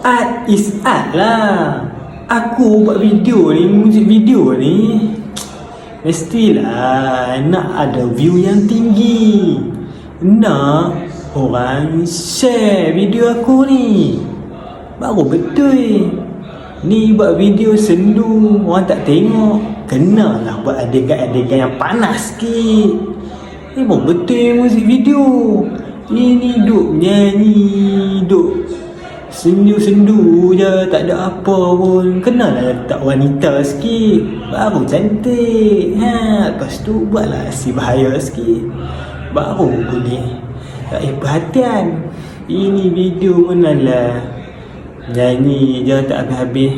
Art is art lah. Aku buat video ni Muzik video ni Mestilah Nak ada view yang tinggi. Nak Orang share video aku ni. Baru betul. Ni buat video sendu Orang tak tengok. Kenalah buat adegan-adegan yang panas sikit. Ni pun betul muzik video. Ini duk nyanyi Duk Sendu-sendu je Tak ada apa pun. Kenalah letak wanita sikit Baru cantik. Ha, Lepas tu buatlah si bahaya sikit. Baru boleh Tak payah perhatian. Ini video pun lah Nyanyi je tak habis-habis.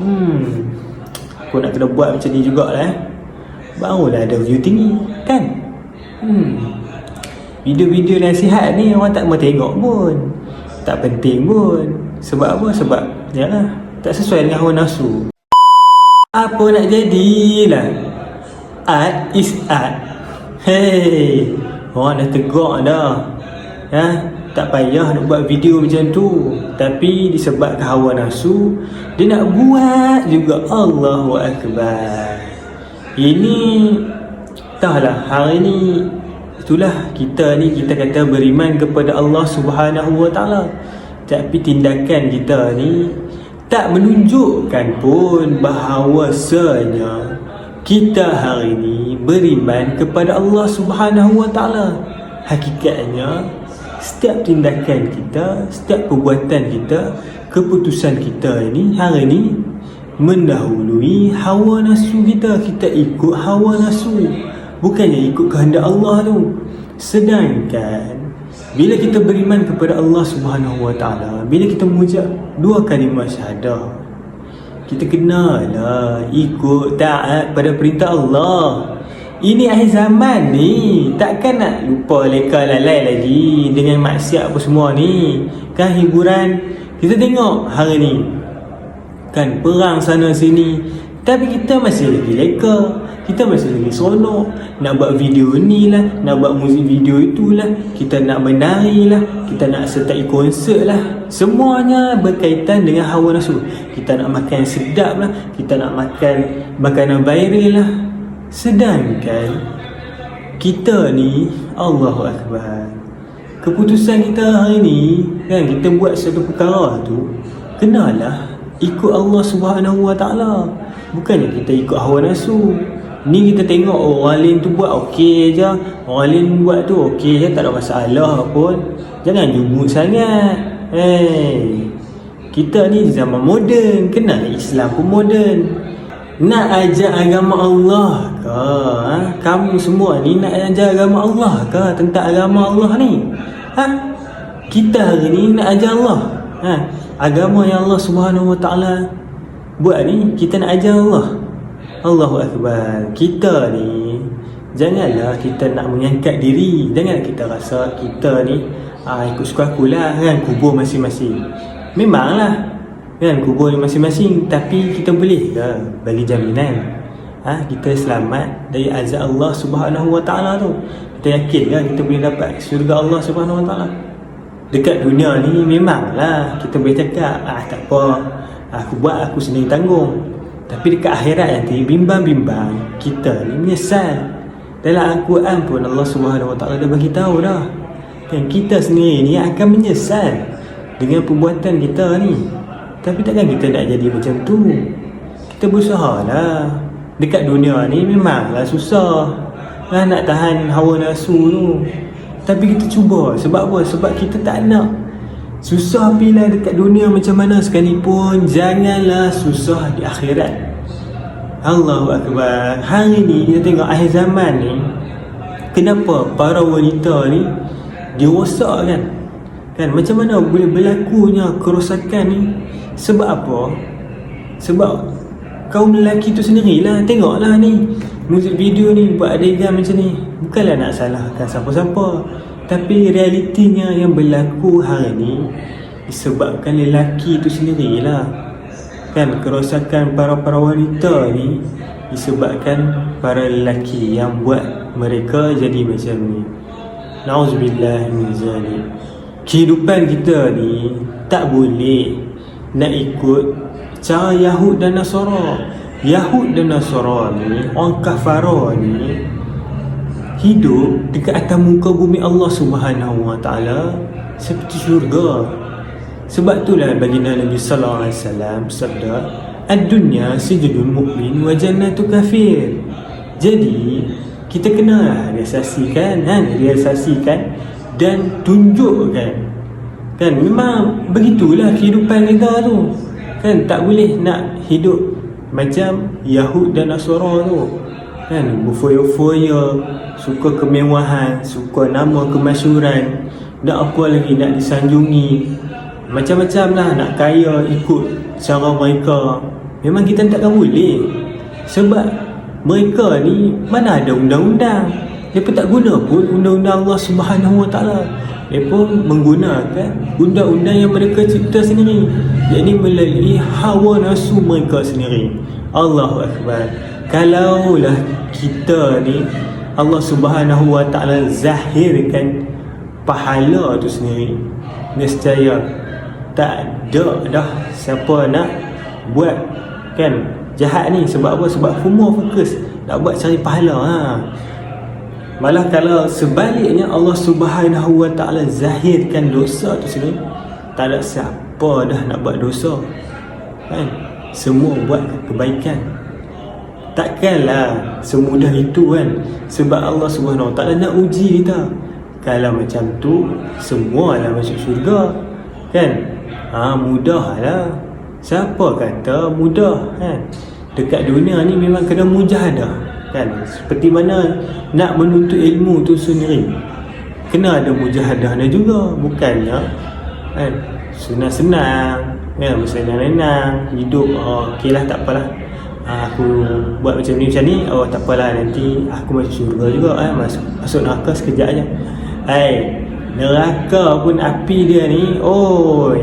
Hmm Aku nak kena buat macam ni jugalah eh. Barulah ada view tinggi Kan? Hmm. Video-video nasihat ni orang tak mau tengok pun Tak penting pun. Sebab apa? Sebab Yalah Tak sesuai dengan hawa nafsu. Apa nak jadilah? Art is art Hey Orang dah tegak dah. Ya tak payah nak buat video macam tu. Tapi disebabkan hawa nafsu Dia nak buat juga. Allahu Akbar. Ini Entahlah hari ni Itulah kita ni kita kata beriman kepada Allah Subhanahu Wa Taala. Tapi tindakan kita ni tak menunjukkan pun bahawasanya kita hari ni beriman kepada Allah Subhanahu Wa Taala. Hakikatnya setiap tindakan kita, setiap perbuatan kita, keputusan kita ini hari ini mendahului hawa nafsu kita. Kita ikut hawa nafsu. Bukannya ikut kehendak Allah tu. Sedangkan bila kita beriman kepada Allah Subhanahu Wa Taala, bila kita mengucap dua kalimah syahadah, kita kenalah ikut taat pada perintah Allah. Ini akhir zaman ni Takkan nak lupa leka lalai lagi Dengan maksiat apa semua ni Kan hiburan Kita tengok hari ni Kan perang sana sini Tapi kita masih lagi leka. Kita masih lagi seronok. Nak buat video ni lah Nak buat muzik video itulah Kita nak menari lah. Kita nak sertai konsert lah. Semuanya berkaitan dengan hawa nafsu. Kita nak makan sedap lah. Kita nak makan makanan viral lah. Sedangkan kita ni Allahu Akbar. Keputusan kita hari ni kan kita buat satu perkara tu kenalah ikut Allah Subhanahu Wa Taala bukannya kita ikut hawa nafsu ni kita tengok oh, orang lain tu buat okey je orang lain buat tu okey je tak ada masalah pun jangan jumut sangat hey. kita ni zaman moden kenal Islam pun moden nak ajar agama Allah ke? Ha? Kamu semua ni nak ajar agama Allah ke? Tentang agama Allah ni? Ha? Kita hari ni nak ajar Allah. Ha? Agama yang Allah Subhanahu Wa Taala buat ni kita nak ajar Allah. Allahu Akbar. Kita ni janganlah kita nak mengangkat diri. Janganlah kita rasa kita ni ah, ikut suka aku lah kan kubur masing-masing. Memanglah kan kubur masing-masing tapi kita boleh ke bagi jaminan ha, kita selamat dari azab Allah Subhanahu Wa Taala tu kita yakin kan kita boleh dapat syurga Allah Subhanahu Wa Taala dekat dunia ni memanglah kita boleh cakap ah tak apa aku buat aku sendiri tanggung. Tapi dekat akhirat nanti bimbang-bimbang kita ni menyesal. Dalam Al-Quran pun Allah Taala dah bagi tahu dah. Kan kita sendiri ni akan menyesal dengan perbuatan kita ni. Tapi takkan kita nak jadi macam tu? Kita berusaha lah. Dekat dunia ni memanglah susah lah Nak tahan hawa nafsu tu. Tapi kita cuba Sebab apa? Sebab kita tak nak Susah pilih dekat dunia macam mana sekalipun Janganlah susah di akhirat. Allahu Akbar. Hari ni kita tengok akhir zaman ni Kenapa para wanita ni Dia rosak kan? Kan macam mana boleh berlakunya kerosakan ni? Sebab apa? Sebab kaum lelaki tu sendirilah. Tengoklah ni Muzik video ni buat adegan macam ni. Bukanlah nak salahkan siapa-siapa Tapi realitinya yang berlaku hari ni Disebabkan lelaki tu sendirilah. Kan kerosakan para-para wanita ni Disebabkan para lelaki yang buat mereka jadi macam ni. Na'udzubillah min zalim kehidupan kita ni tak boleh nak ikut cara Yahud dan Nasara. Yahud dan Nasara ni orang kafara ni hidup dekat atas muka bumi Allah Subhanahu Wa Taala seperti syurga. Sebab itulah baginda Nabi sallallahu alaihi wasallam sabda ad-dunya sijnul mu'min wa jannatu kafir. Jadi kita kena realisasikan kan realisasikan dan tunjukkan. Kan memang begitulah kehidupan kita tu. Kan tak boleh nak hidup macam Yahud dan Nasara tu kan? Berfoya-foya suka kemewahan suka nama kemasyuran. Nak apa lagi nak disanjungi? Macam-macam lah nak kaya ikut cara mereka. Memang kita takkan boleh. Sebab mereka ni mana ada undang-undang. Mereka tak guna pun undang-undang Allah Subhanahu Wa Taala. Mereka menggunakan undang-undang yang mereka cipta sendiri. Jadi melalui hawa nafsu mereka sendiri. Allahu Akbar kalaulah kita ni Allah Subhanahu Wa Taala zahirkan pahala tu sendiri nescaya tak ada dah siapa nak buat kan? Jahat ni sebab apa? Sebab semua fokus nak buat cari pahala ha. Malah kalau sebaliknya Allah Subhanahu Wa Taala zahirkan dosa tu sini tak ada siapa dah nak buat dosa kan? Semua buat kebaikan takkanlah semudah itu kan? Sebab Allah Taala nak uji kita. Kalau macam tu semualah masuk syurga kan? Ha, mudah lah siapa kata mudah kan? Dekat dunia ni memang kena mujahadah kan? Seperti mana nak menuntut ilmu tu sendiri. Kena ada mujahadahnya juga bukannya kan? Senang-senang kan? Bersenang-senang hidup oh, ok lah tak apalah. ha, aku buat macam ni macam ni. Oh tak apalah nanti aku masuk syurga juga eh. masuk, masuk neraka sekejap aja Hai, neraka pun api dia ni oi.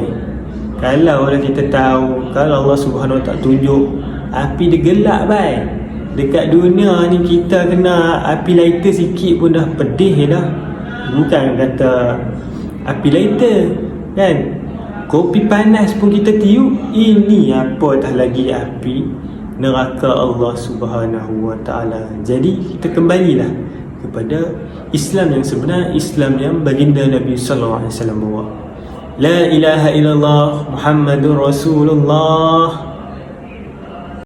Kalau lah kita tahu Kalau Allah subhanahu ta'ala tunjuk Api dia gelap baik. Dekat dunia ni kita kena Api lighter sikit pun dah pedih dah. Bukan kata Api lighter Kan? Kopi panas pun kita tiup. Ini apa dah lagi api Neraka Allah subhanahu wa ta'ala. Jadi kita kembalilah Kepada Islam yang sebenar Islam yang baginda Nabi sallallahu alaihi wasallam bawa. La ilaha illallah Muhammadur Rasulullah